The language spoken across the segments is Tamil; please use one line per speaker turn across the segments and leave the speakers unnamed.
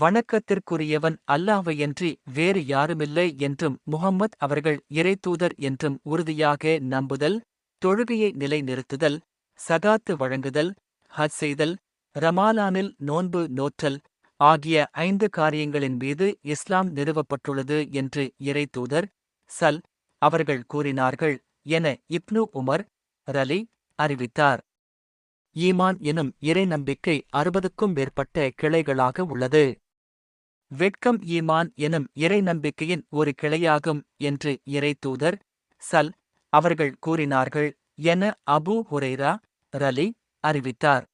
வணக்கத்திற்குரியவன் அல்லாவையன்றி வேறு யாருமில்லை என்றும் முஹம்மத் அவர்கள் இறைத்தூதர் என்றும் உறுதியாக நம்புதல் தொழுகையை நிலைநிறுத்துதல் சகாத்து வழங்குதல் ஹஜ் செய்தல் ரமாலானில் நோன்பு நோற்றல் ஆகிய ஐந்து காரியங்களின் மீது இஸ்லாம் நிறுவப்பட்டுள்ளது என்று இறைத்தூதர் சல். அவர்கள் கூறினார்கள் என இப்னு உமர் ரலி அறிவித்தார். ஈமான் எனும் இறை நம்பிக்கை அறுபதுக்கும் மேற்பட்ட கிளைகளாக உள்ளது. வெட்கம் ஈமான் எனும் இறை நம்பிக்கையின் ஒரு கிளையாகும் என்று இறைத்தூதர் சல் அவர்கள் கூறினார்கள் என அபூ ஹுரைரா ரலி அறிவித்தார்.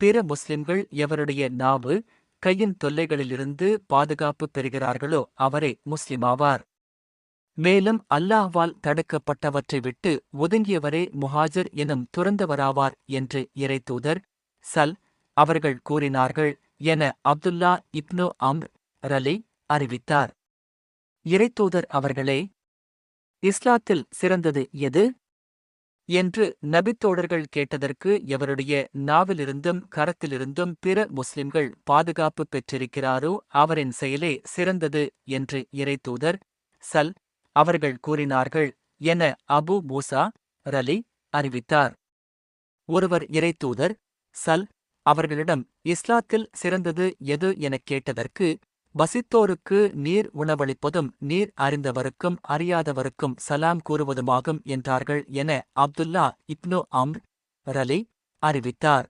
பிற முஸ்லிம்கள் எவருடைய நாவு கையின் தொல்லைகளிலிருந்து பாதுகாப்பு பெறுகிறார்களோ அவரே முஸ்லிமாவார் மேலும் அல்லாஹ்வால் தடுக்கப்பட்டவற்றை விட்டு ஒதுங்கியவரே முஹாஜர் எனும் துறந்தவராவார் என்று இறைத்தூதர் சல் அவர்கள் கூறினார்கள். என அப்துல்லா இப்னு அம்ர் ரலி அறிவித்தார். இறைத்தூதர் அவர்களே இஸ்லாத்தில் சிறந்தது எது? என்று நபித்தோடர்கள் கேட்டதற்கு எவருடைய நாவிலிருந்தும் கரத்திலிருந்தும் பிற முஸ்லிம்கள் பாதுகாப்பு பெற்றிருக்கிறாரோ அவரின் செயலே சிறந்தது என்று இறைத்தூதர் சல் அவர்கள் கூறினார்கள் என அபு மூசா ரலி அறிவித்தார். ஒருவர் இறைத்தூதர் சல் அவர்களிடம் இஸ்லாத்தில் சிறந்தது எது எனக் கேட்டதற்கு வசித்தோருக்கு நீர் உணவளிப்பதும் நீர் அறிந்தவருக்கும் அறியாதவருக்கும் சலாம் கூறுவதுமாகும் என்றார்கள் என அப்துல்லா இப்னு அம்ர் ரலி அறிவித்தார்.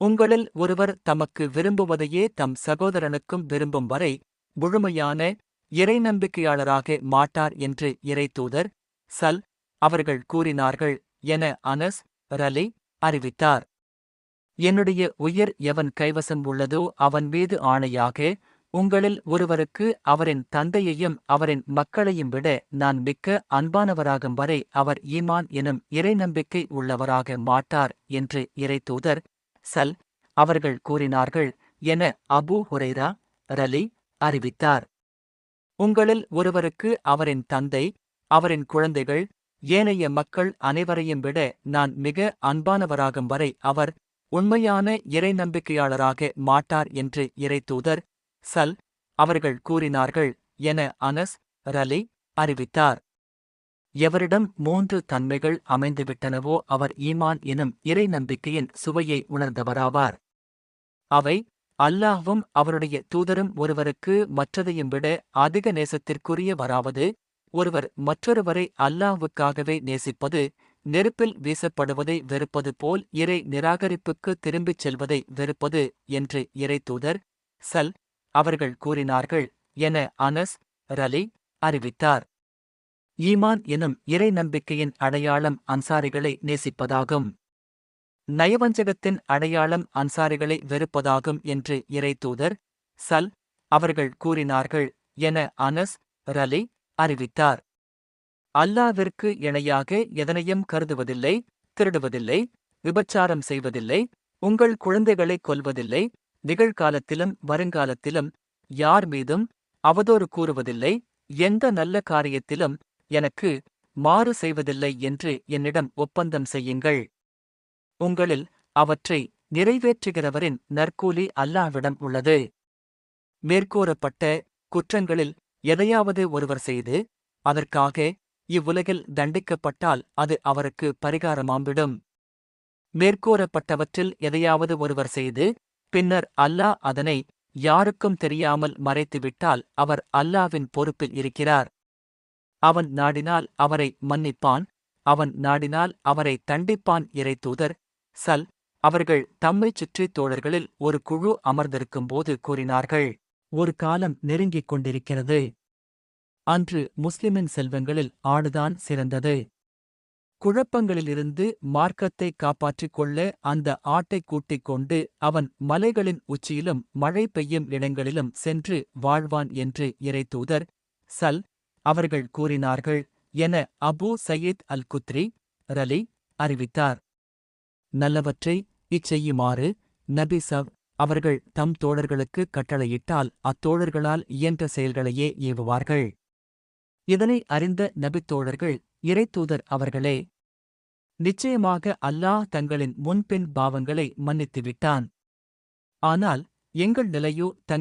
உங்களில் ஒருவர் தமக்கு விரும்புவதையே தம் சகோதரனுக்கும் விரும்பும் வரை முழுமையான இறை நம்பிக்கையாளராக மாட்டார் என்று இறைத்தூதர் சல் அவர்கள் கூறினார்கள் என அனஸ் ரலி அறிவித்தார். என்னுடைய உயிர் எவன் கைவசம் உள்ளதோ அவன் மீது ஆணையாக உங்களில் ஒருவருக்கு அவரின் தந்தையையும் அவரின் மக்களையும் விட நான் மிக்க அன்பானவராகும் வரை அவர் ஈமான் எனும் இறை நம்பிக்கை உள்ளவராக மாட்டார் என்று இறைத்தூதர் சல். அவர்கள் கூறினார்கள் என அபூ ஹுரைரா ரலி அறிவித்தார். உங்களில் ஒருவருக்கு அவரின் தந்தை அவரின் குழந்தைகள் ஏனைய மக்கள் அனைவரையும் விட நான் மிக அன்பானவராகும் வரை அவர் உண்மையான இறை நம்பிக்கையாளராக மாட்டார் என்று இறை தூதர் சல் அவர்கள் கூறினார்கள் என அனஸ் ரலி அறிவித்தார். எவரிடம் மூன்று தன்மைகள் அமைந்துவிட்டனவோ அவர் ஈமான் எனும் இறை நம்பிக்கையின் சுவையை உணர்ந்தவராவார். அவை அல்லாஹ்வும் அவருடைய தூதரும் ஒருவருக்கு மற்றதையும் விட அதிக நேசத்திற்குரியவராவது ஒருவர் மற்றொருவரை அல்லாஹ்வுக்காகவே நேசிப்பது நெருப்பில் வீசப்படுவதை வெறுப்பது போல் இறை நிராகரிப்புக்கு திரும்பிச் செல்வதை வெறுப்பது என்று இறை தூதர் சல். அவர்கள் கூறினார்கள் என அனஸ் ரலி அறிவித்தார். ஈமான் எனும் இறை நம்பிக்கையின் அடையாளம் அன்சாரிகளை நேசிப்பதாகும். நயவஞ்சகத்தின் அடையாளம் அன்சாரிகளை வெறுப்பதாகும் என்று இறை தூதர் சல். அவர்கள் கூறினார்கள் என அனஸ் ரலி அறிவித்தார். அல்லாவிற்கு இணையாக எதனையும் கருதுவதில்லை திருடுவதில்லை விபச்சாரம் செய்வதில்லை உங்கள் குழந்தைகளை கொல்வதில்லை நிகழ்காலத்திலும் வருங்காலத்திலும் யார் மீதும் அவதோறு கூறுவதில்லை எந்த நல்ல காரியத்திலும் எனக்கு மாறு செய்வதில்லை என்று என்னிடம் ஒப்பந்தம் செய்யுங்கள். உங்களில் அவற்றை நிறைவேற்றுகிறவரின் நற்கூலி அல்லாவிடம் உள்ளது. மேற்கூறப்பட்ட குற்றங்களில் எதையாவது ஒருவர் செய்து அதற்காக இவ்வுலகில் தண்டிக்கப்பட்டால் அது அவருக்கு பரிகாரமாம்பிடும். மேற்கூறப்பட்டவற்றில் எதையாவது ஒருவர் செய்து பின்னர் அல்லாஹ் அதனை யாருக்கும் தெரியாமல் மறைத்துவிட்டால் அவர் அல்லாவின் பொறுப்பில் இருக்கிறார். அவன் நாடினால் அவரை மன்னிப்பான் அவன் நாடினால் அவரை தண்டிப்பான் இறைத்தூதர் சல். அவர்கள் தம்மைச் சுற்றி தோழர்களில் ஒரு குழு அமர்ந்திருக்கும்போது கூறினார்கள் ஒரு காலம் நெருங்கிக் கொண்டிருக்கிறது. அன்று முஸ்லிமின் செல்வங்களில் ஆடுதான் சிறந்தது. குழப்பங்களிலிருந்து மார்க்கத்தை காப்பாற்றிக் கொள்ள அந்த ஆட்டைக் கூட்டிக் கொண்டு அவன் மலைகளின் உச்சியிலும் மழை பெய்யும் இடங்களிலும் சென்று வாழ்வான் என்று இறைத்தூதர் சல் அவர்கள் கூறினார்கள் என அபூ சயீத் அல் குத்ரி ரலி அறிவித்தார். நல்லவற்றை இச்செய்யுமாறு நபி சவ் அவர்கள் தம் தோழர்களுக்கு கட்டளையிட்டால் அத்தோழர்களால் இயன்ற செயல்களையே ஏவுவார்கள். இதனை அறிந்த நபித்தோழர்கள் இறைத்தூதர் அவர்களே! நிச்சயமாக அல்லாஹ் தங்களின் முன்பின் பாவங்களை மன்னித்துவிட்டான். ஆனால் எங்கள் நிலையோ தங்